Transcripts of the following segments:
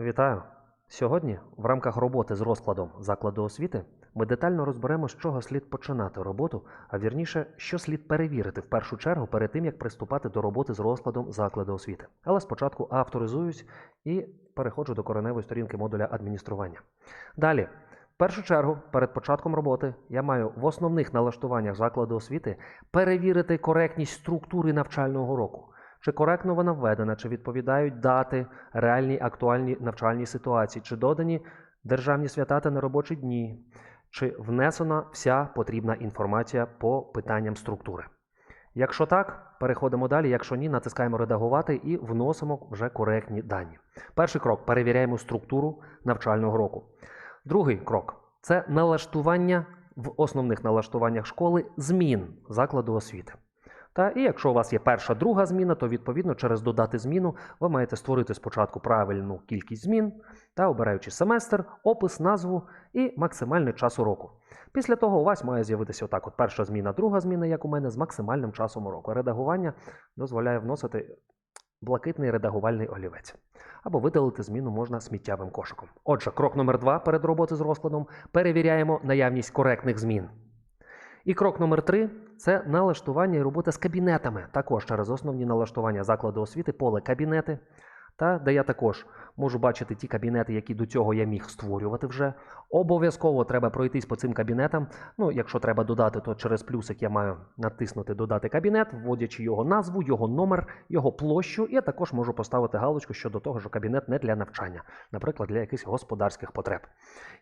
Вітаю! Сьогодні, в рамках роботи з розкладом закладу освіти, ми детально розберемо, з чого слід починати роботу, а вірніше, що слід перевірити в першу чергу перед тим, як приступати до роботи з розкладом закладу освіти. Але спочатку авторизуюсь і переходжу до кореневої сторінки модуля адміністрування. Далі, в першу чергу, перед початком роботи я маю в основних налаштуваннях закладу освіти перевірити коректність структури навчального року. Чи коректно вона введена, чи відповідають дати реальній актуальній навчальній ситуації, чи додані державні свята та неробочі дні, чи внесена вся потрібна інформація по питанням структури. Якщо так, переходимо далі. Якщо ні, натискаємо редагувати і вносимо вже коректні дані. Перший крок перевіряємо структуру навчального року. Другий крок це налаштування в основних налаштуваннях школи змін закладу освіти. Та і якщо у вас є перша, друга зміна, то відповідно через додати зміну ви маєте створити спочатку правильну кількість змін та обираючи семестр, опис, назву і максимальний час уроку. Після того у вас має з'явитися отак: от перша зміна, друга зміна, як у мене, з максимальним часом уроку. Редагування дозволяє вносити блакитний редагувальний олівець. Або видалити зміну можна сміттєвим кошиком. Отже, крок номер два перед роботи з розкладом перевіряємо наявність коректних змін. І крок номер три це налаштування і робота з кабінетами. Також через основні налаштування закладу освіти, поле кабінети, та де я також можу бачити ті кабінети, які до цього я міг створювати вже. Обов'язково треба пройтись по цим кабінетам. Ну, якщо треба додати, то через плюсик я маю натиснути Додати кабінет, вводячи його назву, його номер, його площу. Я також можу поставити галочку щодо того, що кабінет не для навчання, наприклад, для якихось господарських потреб.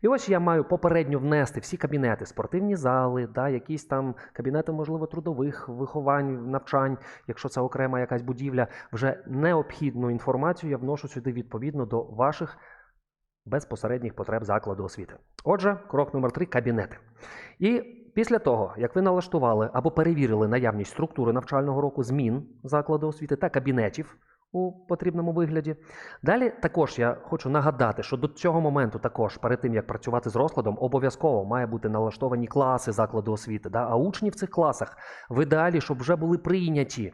І ось я маю попередньо внести всі кабінети, спортивні зали, да, якісь там кабінети, можливо, трудових виховань, навчань, якщо це окрема якась будівля, вже необхідну інформацію я вношу сюди відповідно до ваших безпосередніх потреб закладу освіти. Отже, крок номер три кабінети. І після того, як ви налаштували або перевірили наявність структури навчального року, змін закладу освіти та кабінетів у потрібному вигляді. Далі також я хочу нагадати, що до цього моменту, також перед тим як працювати з розкладом, обов'язково має бути налаштовані класи закладу освіти. Да? А учні в цих класах в ідеалі, щоб вже були прийняті.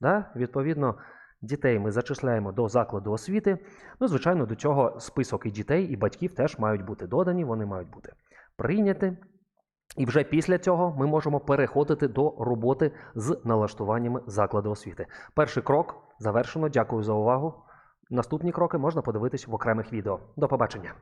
Да? Відповідно, дітей ми зачисляємо до закладу освіти. Ну, звичайно, до цього список і дітей, і батьків теж мають бути додані, вони мають бути прийняті. І вже після цього ми можемо переходити до роботи з налаштуваннями закладу освіти. Перший крок завершено. Дякую за увагу. Наступні кроки можна подивитись в окремих відео. До побачення.